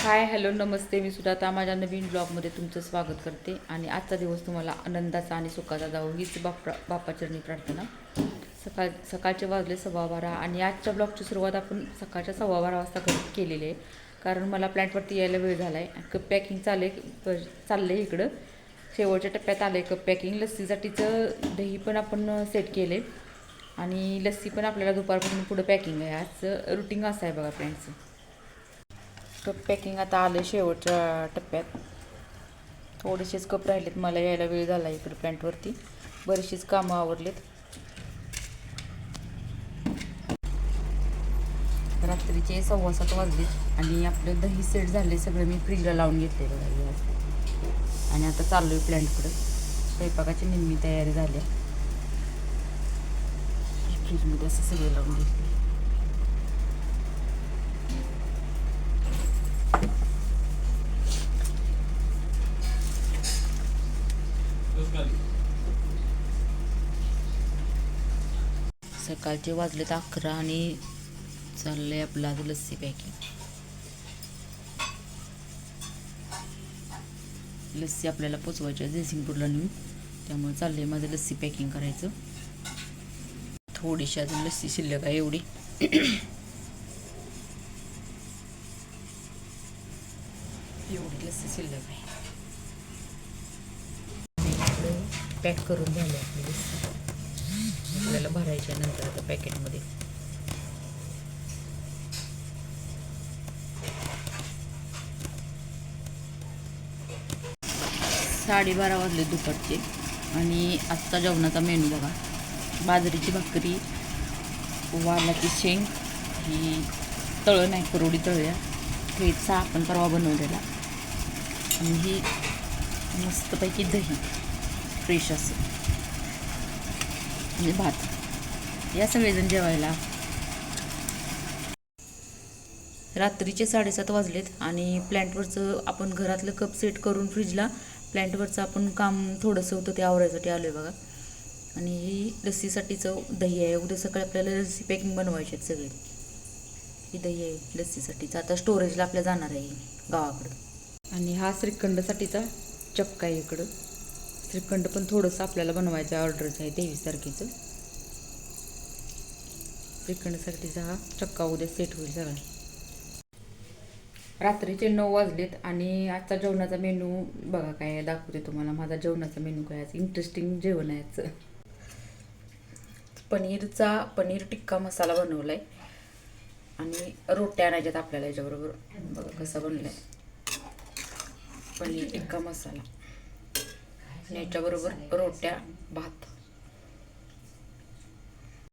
Hi hello नमस्ते. मी सुद्धा माझ्या नवीन ब्लॉगमध्ये तुमचं स्वागत करते. आणि आजचा दिवस तुम्हाला आनंदाचा आणि सुखाचा जावं हीच बापा बापाचरणी प्रार्थना. सकाळ सकाळचे वाजले सव्वा बारा आणि आजच्या ब्लॉगची सुरुवात आपण सकाळच्या सव्वा बारा वाजता कर केलेली आहे. कारण मला प्लॅन्टवरती यायला वेळ झाला आहे कप पॅकिंग चालले चाललं आहे इकडं. शेवटच्या टप्प्यात आलं आहे कप पॅकिंग लस्सीसाठीचं दही पण आपण सेट केले आणि लस्सी पण आपल्याला दुपारपासून पुढं पॅकिंग आहे. आजचं रुटीन असं आहे बघा फ्रेंड्सचं कप पॅकिंग आता आलं शेवटच्या टप्प्यात. थोडेसेच कप राहिलेत. मला यायला वेळ झाला इकडे पॅन्टवरती बरीचशीच कामं आवरलेत. रात्रीचे सव्वा सात वाजले आणि आपलं दही सेट झाले सगळं. मी फ्रीजला लावून घेतले बघा आणि आता चाललो आहे प्लॅन्टकडं स्वयंपाकाची निम्मी तयारी झाली. आहे. फ्रीजमध्ये असं सगळं लावून घेतले सकाळचे वाजलेत अकरा आणि चाललंय आपलं आज लस्सी पॅकिंग लस्सी आपल्याला पोचवायची आहे जयसिंगपूरला नेऊन. त्यामुळे चाललंय माझं लस्सी पॅकिंग करायचं. थोडीशी अजून लस्सी शिल्लक आहे एवढी. एवढी लस्सी शिल्लक आहे. पॅक करून झाले आपल्याला भरायच्या नंतर आता पॅकेटमध्ये. साडेबारा वाजले दुपारचे. आणि आजचा जेवणाचा मेनू बघा. बाजरीची भाकरी वालाची शेंग ही तळं नाही करोडी तळल्या ठेचा आपण परवा बनवलेला. आणि ही मस्तपैकी दही. फ्रेश असं आणि भात. या सगळेजण जेवायला. रात्रीचे साडेसात वाजलेत आणि प्लॅन्टवरचं आपण घरातलं कप सेट करून फ्रीजला प्लॅन्टवरचं आपण काम थोडंसं होतं ते आवरायसाठी आलो आहे बघा. आणि ही लस्सीसाठीचं दही आहे. उद्या सकाळी आपल्याला लस्सी पॅकिंग बनवायची आहेत सगळे. ही दही आहे लस्सीसाठीचं. आता स्टोरेजला आपल्या जाणार आहे. गावाकडं. आणि हा श्रीखंडसाठीचा चक्का आहे इकडं. श्रीखंड पण थोडंसं आपल्याला बनवायचं आहे. ऑर्डरचं आहे तेवीस तारखेचं. श्रीखंडसाठीचा हा चक्का उद्या सेट होईल सगळा. रात्रीचे नऊ वाजलेत आणि आजचा जेवणाचा मेनू बघा काय दाखवते तुम्हाला. माझा जेवणाचा मेनू काय आहे इंटरेस्टिंग जेवण आहे आजचं. पनीरचा पनीर टिक्का मसाला बनवला आहे आणि रोट्या आणायच्यात आपल्याला याच्याबरोबर. बघा कसा बनला आहे पनीर टिक्का मसाला. आणि याच्याबरोबर रोट्या भात.